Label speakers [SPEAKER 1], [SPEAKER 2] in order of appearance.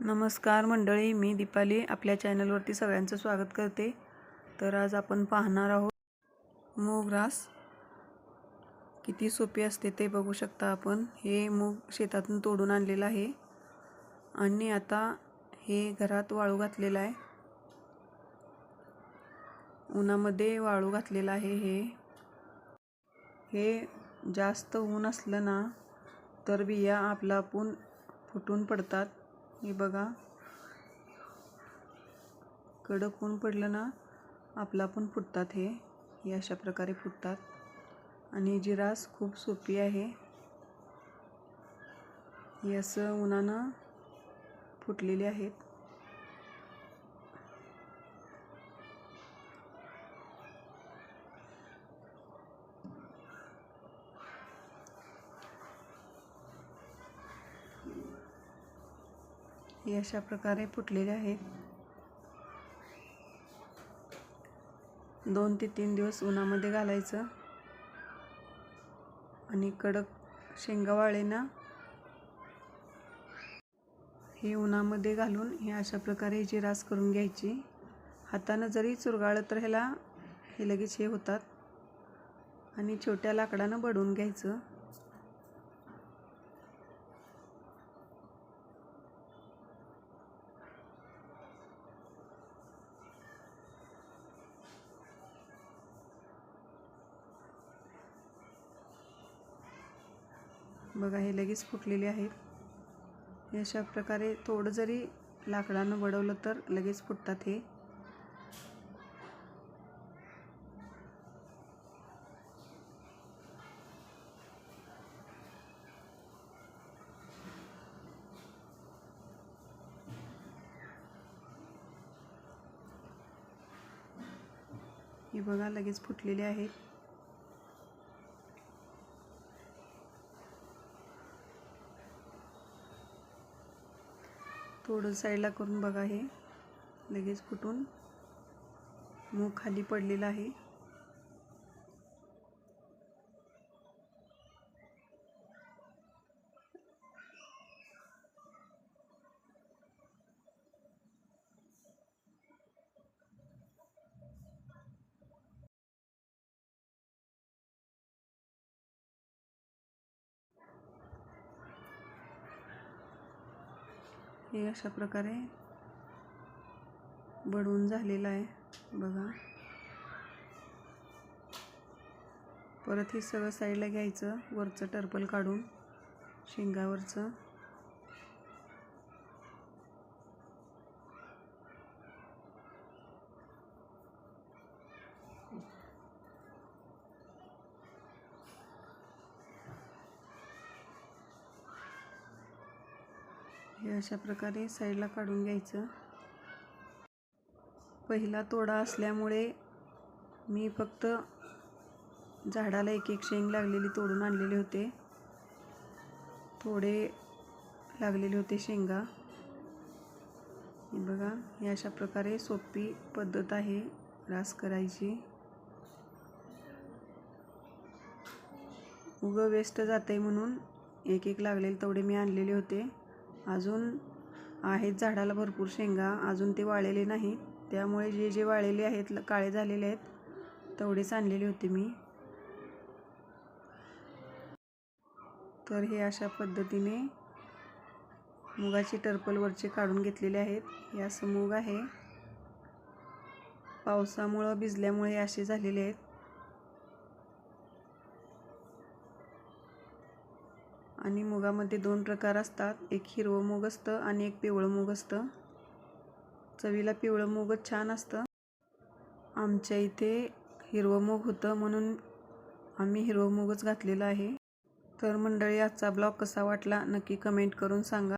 [SPEAKER 1] नमस्कार मंडळी मी दीपाली आपल्या चॅनलवरती सगळ्यांचं स्वागत करते. तर आज आपण पाहणार आहोत मूग रास. किती सोपी असते ते बघू शकता आपण. हे मूग शेतातून तोडून आणलेलं आहे. आणि आता हे घरात वाळू घातलेलं आहे. उन्हामध्ये वाळू घातलेलं आहे हे. हे जास्त ऊन असलं ना तर बिया आपला आपण फुटून पडतात. हे बघा. कडक ऊन पडलं ना आपला पण फुटतात हे. हे अशा प्रकारे फुटतात. आणि जी रास खूप सोपी आहे. हे असं उन्हानं फुटलेली आहेत. हे अशा प्रकारे फुटलेले आहेत दोन ते तीन दिवस उन्हामध्ये घालायचं. आणि कडक शेंगावाळेना हे उन्हामध्ये घालून हे अशा प्रकारे ह्याची रास करून घ्यायची. हातानं जरी चुरगाळलं तर ह्याला हे लगेच हे होतात. आणि छोट्या लाकडानं बडवून घ्यायचं. बघा हे लगेच फुटलेले आहेत. हे अशा प्रकारे थोडं जरी लाकडानं बडवलं तर लगेच फुटतात हे. हे बघा लगेच फुटलेले आहेत. थोडं साईडला करून बघा हे. लगेच फुटून. मूग खाली पडलेला आहे. हे अशा प्रकारे बडवून झालेलं आहे. बघा. परत हे सगळं साईडला घ्यायचं. वरचं टर्पल काढून शेंगावरचं. हे अशा प्रकारे साईडला काढून घ्यायचं. पहिला तोडा असल्यामुळे मी फक्त झाडाला एक एक शेंग लागलेली तोडून आणलेले होते. थोडे लागलेले होते शेंगा. हे बघा हे अशा प्रकारे सोपी पद्धत आहे रास करायची. उगं वेस्ट जाते म्हणून एक एक लागलेले तेवढे मी आणलेले होते. अजून आहेत झाडाला भरपूर शेंगा अजून ते वाळलेले नाहीत त्यामुळे जे जे वाळलेले आहेत काळे झालेले आहेत तेवढेच आणलेले होते मी. तर हे अशा पद्धतीने मुगाचे टर्पलवरचे काढून घेतलेले आहेत. हे असं मूग आहे. पावसामुळं भिजल्यामुळे असे झालेले आहेत. आणि मुगामध्ये दोन प्रकार असतात. एक हिरवं मूग असतं आणि एक पिवळं मूग असतं. चवीला पिवळं मूगच छान असतं. आमच्या इथे हिरवं मूग होतं म्हणून आम्ही हिरवं मूगच घातलेलं आहे. तर मंडळी आजचा ब्लॉग कसा वाटला नक्की कमेंट करून सांगा.